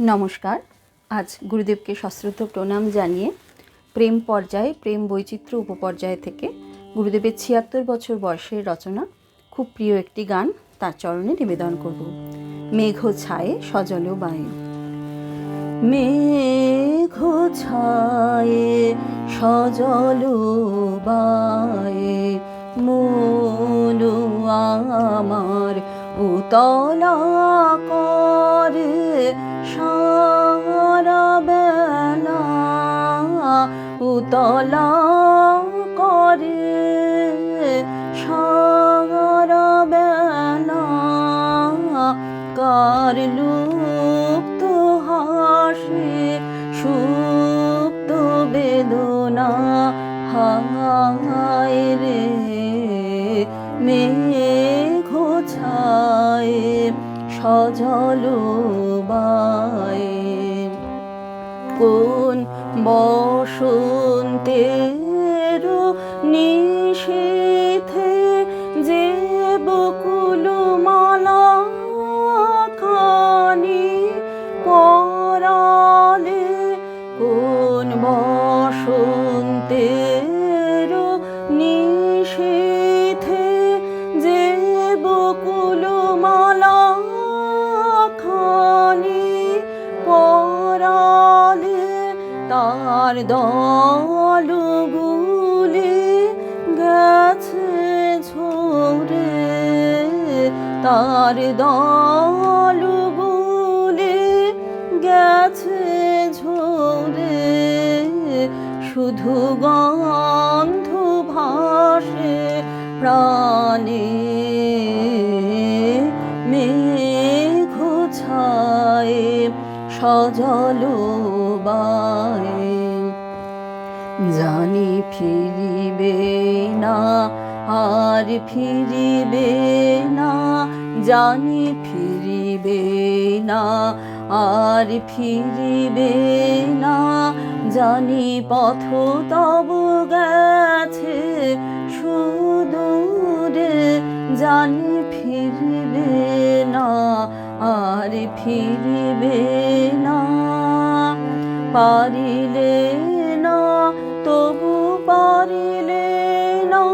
নমস্কার। আজ গুরুদেবকে সশ্রদ্ধ প্রণাম জানিয়ে প্রেম পর্যায়ে, প্রেম বৈচিত্র্য উপপর্যায় থেকে গুরুদেবের ছিয়াত্তর বছর বয়সের রচনা, খুব প্রিয় একটি গান তার চরণে নিবেদন করব। মেঘ ছায়ে সজল বায়ু। মেঘ ছায়ে সজল বায়ে। মন আমার উতলা করে উতলা করে সারা বেলা কার লুপ্ত হাসি, সুপ্ত বেদনা হায় রে। মেঘ ছায় সজল বায়ে। কোন বসন্তের নিষেধে যে বকুল তার দলগুলি গেছে ঝরে, তার দলগুলি গেছে ঝরে। শুধু গন্ধ ভাসে প্রাণে, মেঘ ছায় সজল বায়ে জানি ফিরিবে না, আর ফিরিবে না, জানি ফিরিবে না, আর ফিরিবে না, জানি পথ তব গেছে সুদূরে, জানি ফিরিবে না, আর ফিরিবে না। পারিলে না, তবু পারিলে না।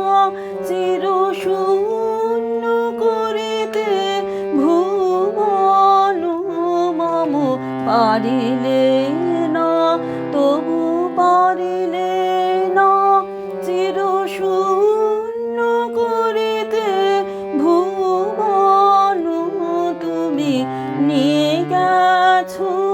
চির শূন্য করিতে ভুবন মম পারিলে না, তবু পারিলে না। চির শূন্য করিতে ভুবন, তুমি নিয়ে গেছো